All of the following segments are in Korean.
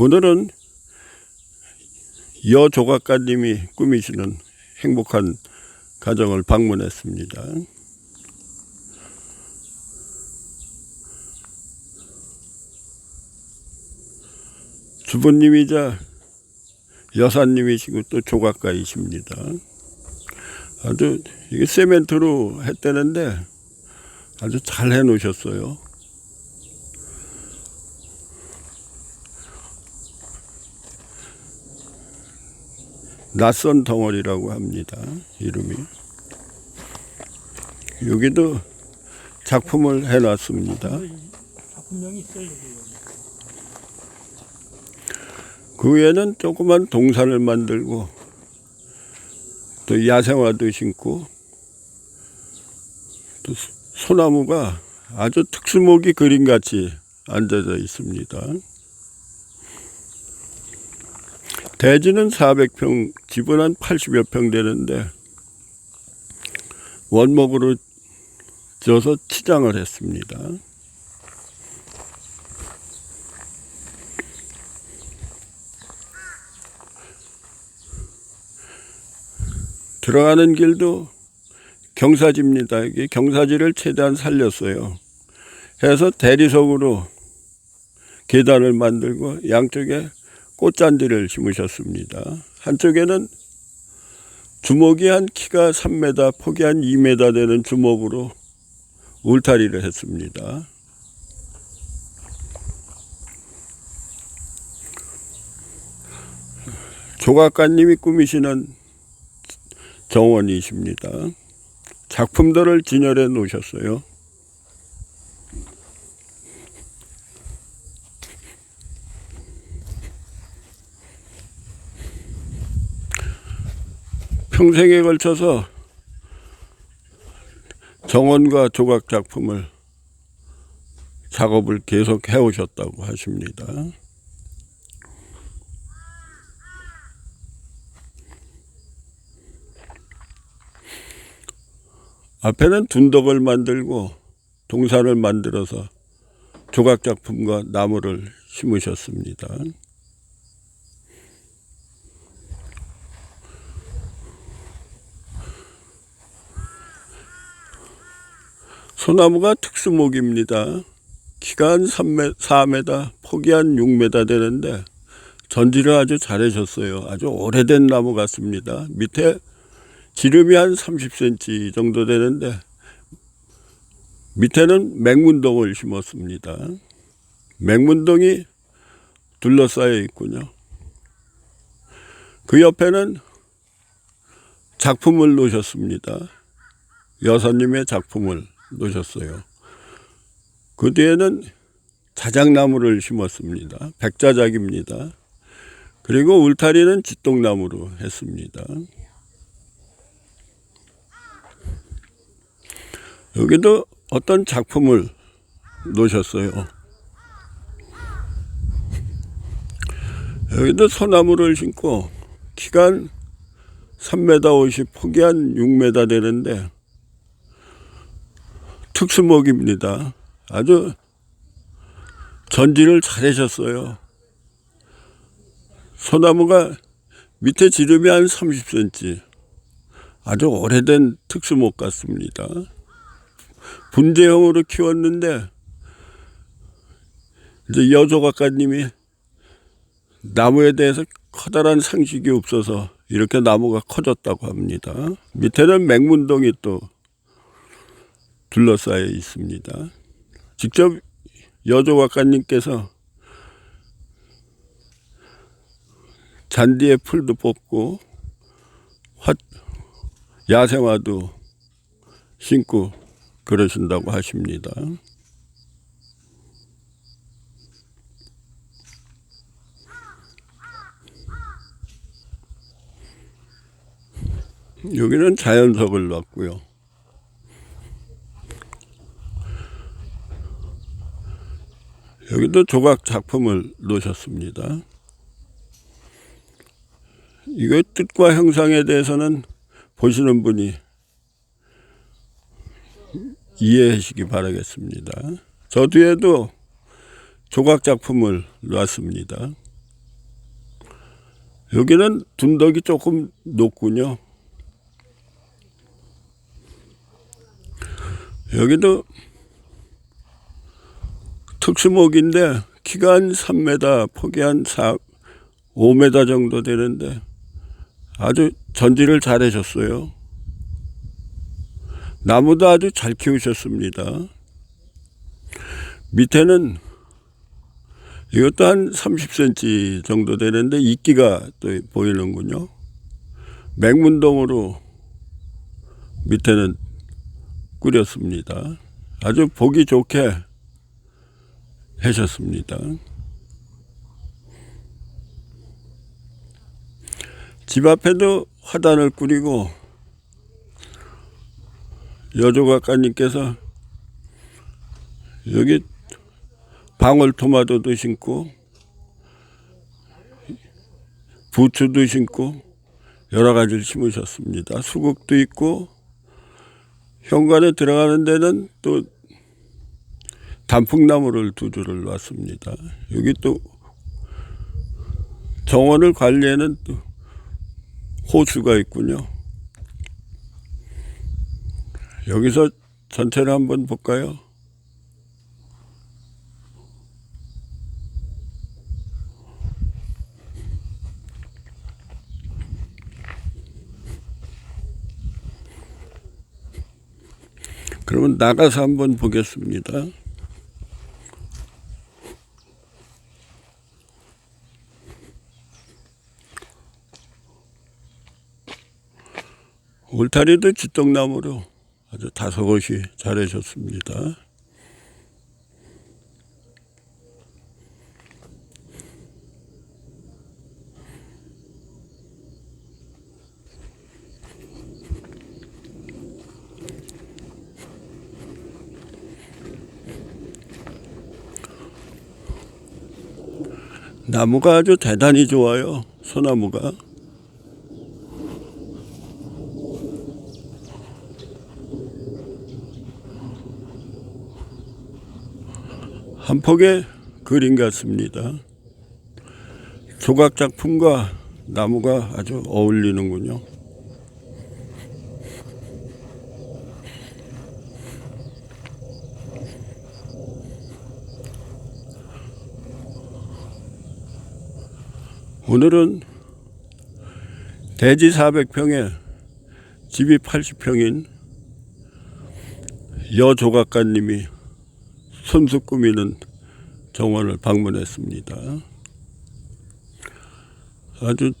오늘은 여 조각가님이 꾸미시는 행복한 가정을 방문했습니다. 주부님이자 여사님이시고 또 조각가이십니다. 아주 이게 세멘트로 했다는데 아주 잘 해놓으셨어요. 낯선 덩어리라고 합니다. 이름이. 여기도 작품을 해놨습니다. 작품명이 있어요. 그 위에는 조그만 동산을 만들고 또 야생화도 심고 또 소나무가 아주 특수목이 그림같이 앉아져 있습니다. 대지는 400평, 집은 한 80여 평 되는데 원목으로 지어서 치장을 했습니다. 들어가는 길도 경사지입니다. 이게 경사지를 최대한 살렸어요. 해서 대리석으로 계단을 만들고 양쪽에 꽃잔디를 심으셨습니다. 한쪽에는 주먹이 한 키가 3m, 폭이 한 2m 되는 주먹으로 울타리를 했습니다. 조각가님이 꾸미시는 정원이십니다. 작품들을 진열해 놓으셨어요. 평생에 걸쳐서 정원과 조각 작품을 작업을 계속 해오셨다고 하십니다. 앞에는 둔덕을 만들고 동산을 만들어서 조각 작품과 나무를 심으셨습니다. 소나무가 특수목입니다. 키가 한 3m, 4m, 폭이 한 6m 되는데 전지를 아주 잘하셨어요. 아주 오래된 나무 같습니다. 밑에 지름이 한 30cm 정도 되는데 밑에는 맹문동을 심었습니다. 맹문동이 둘러싸여 있군요. 그 옆에는 작품을 놓으셨습니다. 여사님의 작품을 놓으셨어요. 그 뒤에는 자작나무를 심었습니다. 백자작입니다. 그리고 울타리는 짓동나무로 했습니다. 여기도 어떤 작품을 놓으셨어요. 여기도 소나무를 심고 한 3m 50, 폭이 한 6m 되는데 특수목입니다. 아주 전지를 잘하셨어요. 소나무가 밑에 지름이 한 30cm. 아주 오래된 특수목 같습니다. 분재형으로 키웠는데 이제 여조각가님이 나무에 대해서 커다란 상식이 없어서 이렇게 나무가 커졌다고 합니다. 밑에는 맹문동이 또 둘러싸여 있습니다. 직접 여조각가님께서 잔디에 풀도 뽑고 화, 야생화도 심고 그러신다고 하십니다. 여기는 자연석을 놨고요. 여기도 조각 작품을 놓으셨습니다. 이거 뜻과 형상에 대해서는 보시는 분이 이해하시기 바라겠습니다. 저 뒤에도 조각 작품을 놨습니다. 여기는 둔덕이 조금 높군요. 여기도 특수목인데 키가 한 3m, 폭이 한 4, 5m 정도 되는데 아주 전지를 잘 하셨어요. 나무도 아주 잘 키우셨습니다. 밑에는 이것도 한 30cm 정도 되는데 이끼가 또 보이는군요. 맹문동으로 밑에는 꾸렸습니다. 아주 보기 좋게 하셨습니다. 집 앞에도 화단을 꾸리고 여조각가님께서 여기 방울토마토도 심고 부추도 심고 여러 가지를 심으셨습니다. 수국도 있고 현관에 들어가는 데는 또 단풍나무를 두 줄을 놨습니다. 여기 또 정원을 관리에는 또 호수가 있군요. 여기서 전체를 한번 볼까요? 그러면 나가서 한번 보겠습니다. 울타리도 지떡나무로 아주 다소곳이 잘해줬습니다. 나무가 아주 대단히 좋아요. 소나무가. 한 폭의 그림 같습니다. 조각 작품과 나무가 아주 어울리는군요. 오늘은 대지 400평에 집이 80평인 여조각가님이 손수 꾸미는 정원을 방문했습니다. 아주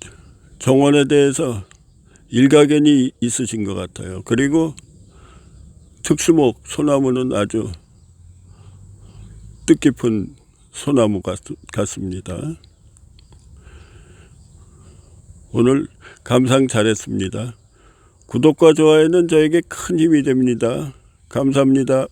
정원에 대해서 일가견이 있으신 것 같아요. 그리고 특수목 소나무는 아주 뜻깊은 소나무 같, 같습니다. 오늘 감상 잘했습니다. 구독과 좋아요는 저에게 큰 힘이 됩니다. 감사합니다.